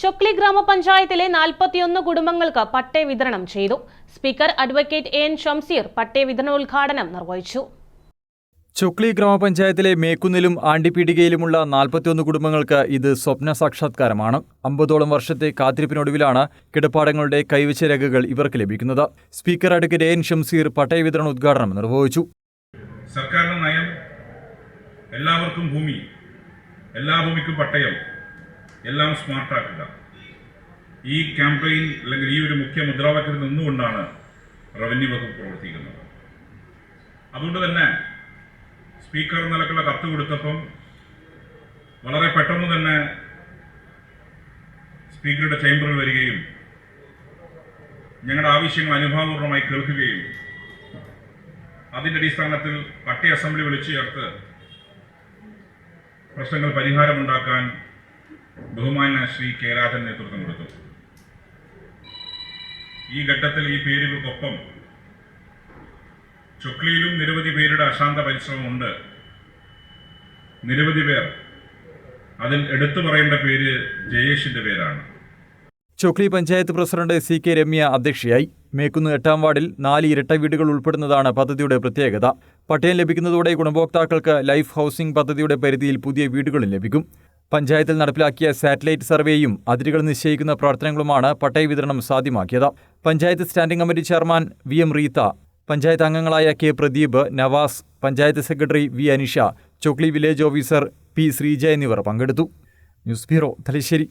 ചൊക്ലി ഗ്രാമപഞ്ചായത്തിലെ നാൽപ്പത്തിയൊന്ന് കുടുംബങ്ങൾക്ക് പട്ടേ വിതരണം ചെയ്തു. Speaker advocate A N Shamseer പട്ടയ വിതരണോദ്ഘാടനം നിർവഹിച്ചു. ചൊക്ലി ഗ്രാമപഞ്ചായത്തിലെ മേക്കുന്നിലും ആണ്ടിപ്പീടികയിലുമുള്ള നാൽപ്പത്തിയൊന്ന് കുടുംബങ്ങൾക്ക് ഇത് സ്വപ്ന സാക്ഷാത്കാരമാണ്. അമ്പതോളം വർഷത്തെ കാത്തിരിപ്പിനൊടുവിലാണ് കിടപ്പാടങ്ങളുടെ കൈവച്ച രേഖകൾ ഇവർക്ക് ലഭിക്കുന്നത്. Speaker advocate A N Shamseer പട്ടയ വിതരണ ഉദ്ഘാടനം നിർവഹിച്ചു. സർക്കാരിന്റെ നയം എല്ലാവർക്കും ഭൂമി എല്ലാ ഭൂമിക്കും പട്ടയം. എല്ലാം സ്മാർട്ടാക്കുക ഈ ക്യാമ്പയിൻ അല്ലെങ്കിൽ ഈ ഒരു മുഖ്യ മുദ്രാവാക്യത്തിൽ നിന്നുകൊണ്ടാണ് റവന്യൂ വകുപ്പ് പ്രവർത്തിക്കുന്നത്. അതുകൊണ്ട് തന്നെ സ്പീക്കർ നിലക്കുള്ള കത്ത് കൊടുത്തപ്പം വളരെ പെട്ടെന്ന് തന്നെ സ്പീക്കറുടെ ചേംബറിൽ വരികയും ഞങ്ങളുടെ ആവശ്യങ്ങൾ അനുഭാവപൂർണമായി കേൾക്കുകയും അതിന്റെ അടിസ്ഥാനത്തിൽ പട്ടി അസംബ്ലി വിളിച്ചു ചേർത്ത് പ്രശ്നങ്ങൾ പരിഹാരമുണ്ടാക്കാൻ ബഹുമാന ശ്രീ കെ രാജൻ നേതൃത്വം കൊടുത്തു. ഈ ഘട്ടത്തിൽ ഈ പേരുകൾക്കൊപ്പം ചുക്ലിയിലും നിരവധി പേരുടെ അശാന്ത പരിശ്രമമുണ്ട് നിരവധി പേർ അതിൽ എടുത്തു പറയേണ്ട പേര് ജയേഷിന്റെ പേരാണ്. Chokli panchayat president C K Ramya അധ്യക്ഷയായി. മേക്കുന്ന് എട്ടാം വാർഡിൽ നാല് ഇരട്ട വീടുകൾ ഉൾപ്പെടുന്നതാണ് പദ്ധതിയുടെ പ്രത്യേകത. പട്ടയം ലഭിക്കുന്നതോടെ ഗുണഭോക്താക്കൾക്ക് ലൈഫ് ഹൗസിംഗ് പദ്ധതിയുടെ പരിധിയിൽ പുതിയ വീടുകളും ലഭിക്കും. പഞ്ചായത്തിൽ നടപ്പിലാക്കിയ സാറ്റലൈറ്റ് സർവേയും അതിരുകൾ നിശ്ചയിക്കുന്ന പ്രവർത്തനങ്ങളുമാണ് പട്ടയ വിതരണം സാധ്യമാക്കിയത്. Panchayat standing committee chairman V M Reetha panchayat അംഗങ്ങളായ K Pradeep Navas panchayat secretary V Anisha Chokli village officer P Sreeja എന്നിവർ പങ്കെടുത്തു. News bureau Thalassery.